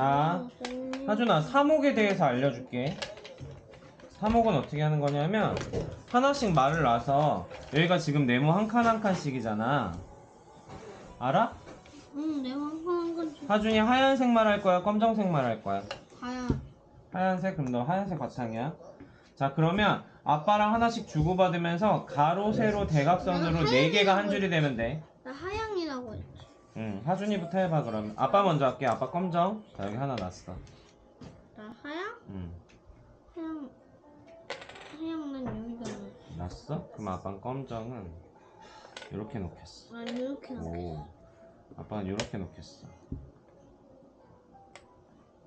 자, 하준아, 사목에 대해서 알려줄게. 사목은 어떻게 하는 거냐면, 하나씩 말을 놔서, 여기가 지금 네모 한 칸 한 칸씩이잖아. 알아? 응, 내가 한번 건지. 하준이 하얀색 말 할 거야? 검정색 말 할 거야? 하얀. 하얀색? 그럼 너 하얀색 바탕이야? 자, 그러면 아빠랑 하나씩 주고받으면서 가로, 세로, 대각선으로 네 개가 한 줄이 되면 돼. 나 하양이라고 했지. 응, 하준이부터 해봐, 그러면. 아빠 먼저 할게. 아빠 검정. 자, 여기 하나 놨어. 나 하양? 응. 하양 난 여기다 놓 놨어? 그럼 아빠는 검정은 이렇게 놓겠어. 난 이렇게 놓 오. 아빠는 이렇게 놓겠어.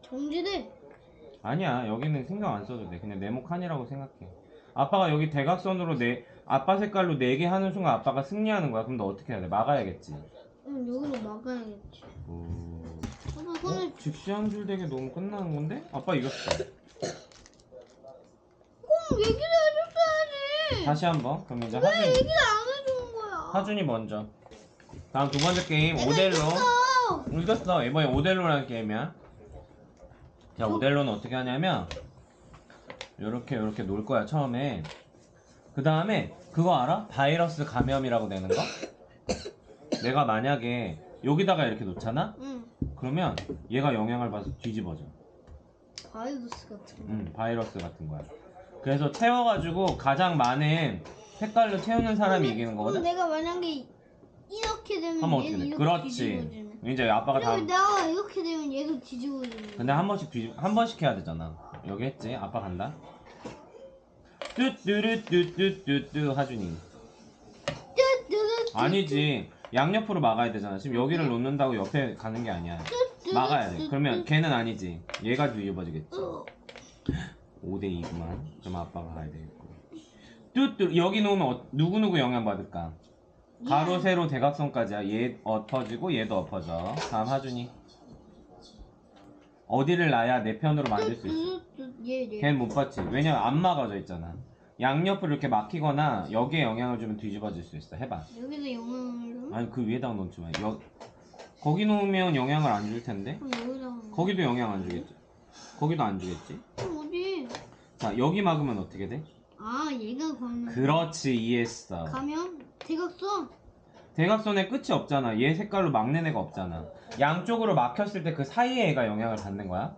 정지돼. 아니야, 여기는 신경 안 써도 돼. 그냥 네모 칸이라고 생각해. 아빠가 여기 대각선으로 네, 아빠 색깔로 네 개 하는 순간 아빠가 승리하는 거야. 그럼 너 어떻게 해야 돼? 막아야겠지. 응, 여기로 막아야겠지. 오. 아빠 손을 어? 즉시 한 줄 되게 너무 끝나는 건데? 아빠 이겼어. 꼭 얘기를 해줬어야지. 다시 한번. 그럼 이제 왜 하준, 얘기를 안 해주는 거야? 하준이 먼저. 다음 두 번째 게임 오델로. 이겼어. 이겼어. 이번에 오델로라는 게임이야. 자, 오델로는 어떻게 하냐면 요렇게 요렇게 놀 거야, 처음에. 그 다음에 그거 알아? 바이러스 감염이라고 되는 거? 내가 만약에 여기다가 이렇게 놓잖아? 응. 그러면 얘가 영향을 받아서 뒤집어져. 바이러스 같은 거. 음, 바이러스 같은 거야. 그래서 채워가지고 가장 많은 색깔로 채우는 사람이 이기는 그럼 거거든? 내가 만약에 이렇게 되면 한번 어떻게 얘는 돼? 이렇게 그렇지. 뒤집어지네. 이제 아빠가 다. 그리고 내가 이렇게 되면 얘도 뒤집어지네. 근데 한 번씩 뒤집 한 번씩 해야 되잖아. 여기 했지? 아빠 간다. 뚜뚜루뚜뚜뚜뚜 하준이. 뚜뚜뚜 아니지. 양옆으로 막아야 되잖아. 지금 여기를 놓는다고 옆에 가는 게 아니야. 막아야 돼. 그러면 걔는 아니지. 얘가 뒤집어지겠지. 어, 5대 2구만. 그럼 아빠가 가야 되겠고. 뚜뚜 여기 놓으면 어- 누구누구 영향 받을까? 가로, 세로, 대각선까지야. 얘 엎어지고 얘도 엎어져. 다음 하준이. 어디를 놔야 내 편으로 만들 수 있어? 뚜뚜뚜 얘 얘. 걔는 못 받지. 왜냐면 안 막아져 있잖아. 양옆을 이렇게 막히거나 여기에 영향을 주면 뒤집어질 수 있어. 해봐. 여기서 영향을 좀. 아니 그 위에다가 놓지 마. 여 거기 놓으면 영향을 안 줄 텐데. 그럼 여기다가. 거기도 영향 안 주겠지. 거기도 안 주겠지. 그럼 어디? 자 여기 막으면 어떻게 돼? 아 얘가 가면. 그렇지 이해했어. 가면 대각선. 대각선에 끝이 없잖아. 얘 색깔로 막는 애가 없잖아. 양쪽으로 막혔을 때 그 사이에 애가 영향을 받는 거야.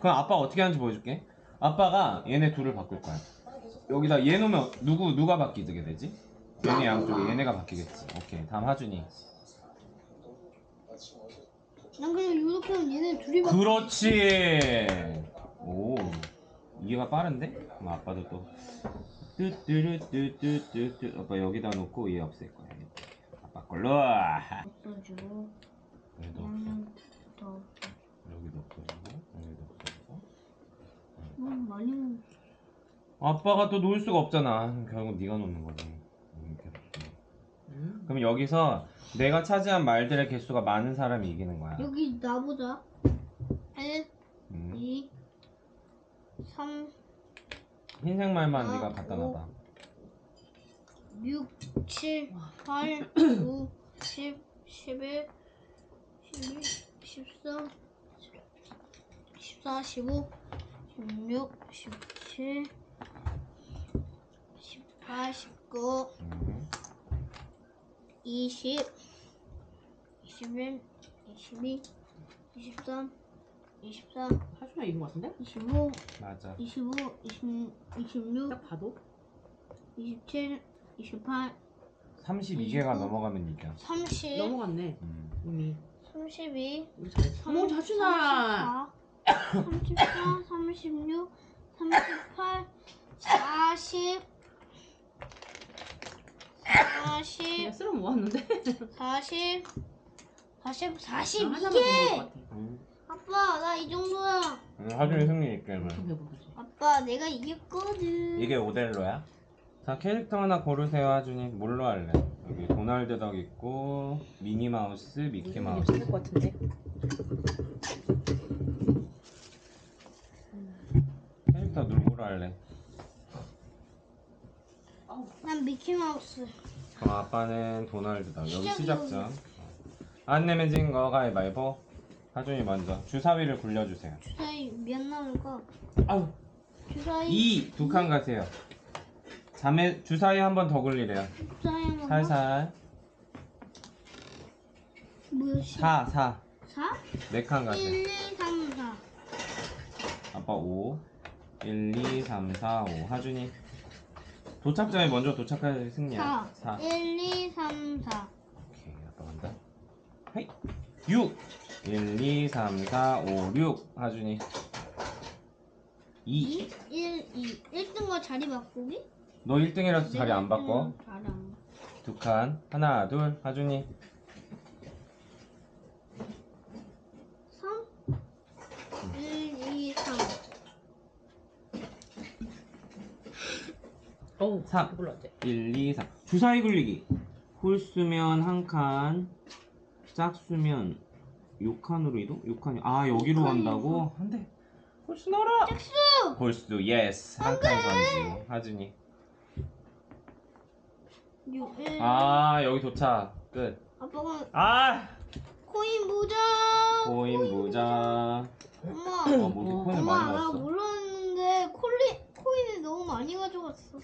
그럼 아빠가 어떻게 하는지 보여줄게. 아빠가 얘네 둘을 바꿀 거야. 여기다 얘 놓으면 누구 누가 바뀌게 되지? 얘네 양쪽에 얘네가 바뀌겠지. 오케이. 다음 하준이. 난 그냥 이렇게 하면 얘네 둘이 막. 그렇지. 오, 이해가 빠른데? 그럼 아빠도 또 뚜뚜루뚜뚜뚜뚜 아빠 여기다 놓고 얘 없앨 거야. 아빠 걸로. 없어지고. 여기도 없애. 양념 더. 여기도 없어지고 여기도 없어지고. 음 많이. 아빠가 또 놓을 수가 없잖아. 결국 네가 놓는 거지. 놓고. 그럼 여기서 내가 차지한 말들의 개수가 많은 사람이 이기는 거야. 여기 나보자. 1, 음. 2, 3, 흰색 말만 아, 네가 갖다 오. 놔봐. 6, 7, 8, 9, 10, 11, 12, 13, 14, 15, 16, 17, 18, 19, 음. 20, 21, 22, 23, 24, 하준아 이긴 것 같은데? 25, 맞아. 25, 20, 26, 딱 봐도 27, 28, 32개가 넘어가면 이겨. 30, 넘어갔네 음. 이미 32, 우리 잘했어 뭐 하준아 34, 36, 38, 40, 40, 그냥 쓸어 모았는데 40, 40, 나 하나만 42개! 먹을 것 같아 음. 아빠, 나 이 정도야. 음, 하준이 승리니까. 좀 배부르지 아빠, 내가 이겼거든. 이게 오델로야? 자 캐릭터 하나 고르세요 하준이 뭘로 할래? 여기 도날드 덕 있고 미니 마우스 미키 마우스 될것 같은데 캐릭터 누구로 할래? 난 미키마우스. 그럼 아빠는 도날드 덕 여기. 시작점 안 내면 진 거 가위바위보 하준이 먼저 주사위를 굴려주세요. 주사위 몇 나올까? 아우 주사위 2두칸 가세요. 자매 주사위 한 번 더 굴리래요. 주사위 한 번. 살살 뭐야? 시- 4 4 4? 네칸 가세요. 1, 2, 3, 4. 아빠 5 1 2 3 4 5 하준이 도착점에 먼저 도착할 승리야. 4. 1, 2, 3, 4. 오케이 아빠 간다. 헤이 6 1 2 3 4 5 6 하준이 2 2, 1, 2. 1등과 자리 바꾸기? 너 1등이라서 자리 안 바꿔. 음, 자리 안 두 칸. 하나, 둘. 하준이. 3? 1, 2, 3. 어우 삼. 배불러 어째 1, 2, 3. 주사위 굴리기. 홀수면 한 칸. 짝수면 6칸으로 이동? 6칸이. 아, 여기로. 간다고? 안 돼. 홀수 넣어라. 짝수! 홀수, 예스. 한칸 던지. 하준이. 6, 1. 아, 여기 도착. 끝. 아빠가 아! 코인 모자! 코인 모자. 엄마. 어, 뭐 이렇게 코인을 엄마, 많이 나 먹었어? 몰랐는데 콜리, 코인을 너무 많이 가져갔어.